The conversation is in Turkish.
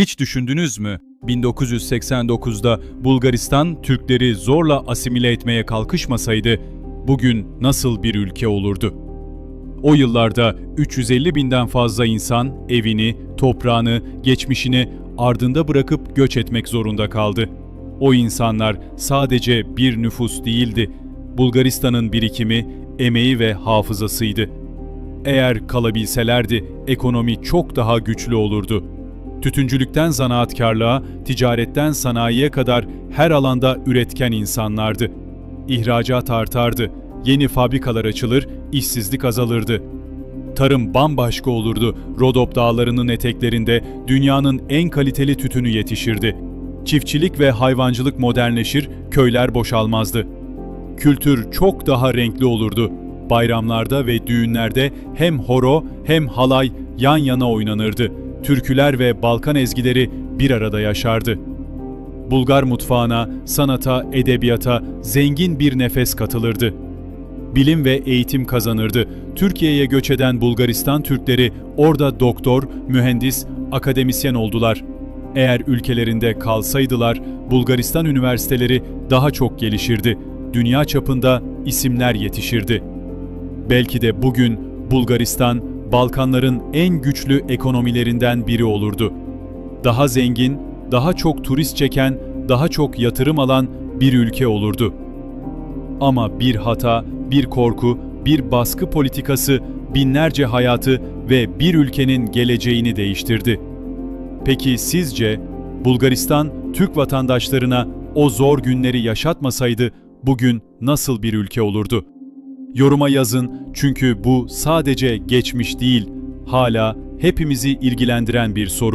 Hiç düşündünüz mü? 1989'da Bulgaristan Türkleri zorla asimile etmeye kalkışmasaydı bugün nasıl bir ülke olurdu? O yıllarda 350 binden fazla insan evini, toprağını, geçmişini ardında bırakıp göç etmek zorunda kaldı. O insanlar sadece bir nüfus değildi. Bulgaristan'ın birikimi, emeği ve hafızasıydı. Eğer kalabilselerdi ekonomi çok daha güçlü olurdu. Tütüncülükten zanaatkarlığa, ticaretten sanayiye kadar her alanda üretken insanlardı. İhracat artardı, yeni fabrikalar açılır, işsizlik azalırdı. Tarım bambaşka olurdu. Rodop dağlarının eteklerinde dünyanın en kaliteli tütünü yetişirdi. Çiftçilik ve hayvancılık modernleşir, köyler boşalmazdı. Kültür çok daha renkli olurdu. Bayramlarda ve düğünlerde hem horo hem halay yan yana oynanırdı. Türküler ve Balkan ezgileri bir arada yaşardı. Bulgar mutfağına, sanata, edebiyata zengin bir nefes katılırdı. Bilim ve eğitim kazanırdı. Türkiye'ye göç eden Bulgaristan Türkleri orada doktor, mühendis, akademisyen oldular. Eğer ülkelerinde kalsaydılar, Bulgaristan üniversiteleri daha çok gelişirdi. Dünya çapında isimler yetişirdi. Belki de bugün Bulgaristan, Balkanların en güçlü ekonomilerinden biri olurdu. Daha zengin, daha çok turist çeken, daha çok yatırım alan bir ülke olurdu. Ama bir hata, bir korku, bir baskı politikası binlerce hayatı ve bir ülkenin geleceğini değiştirdi. Peki sizce Bulgaristan Türk vatandaşlarına o zor günleri yaşatmasaydı bugün nasıl bir ülke olurdu? Yoruma yazın çünkü bu sadece geçmiş değil, hala hepimizi ilgilendiren bir soru.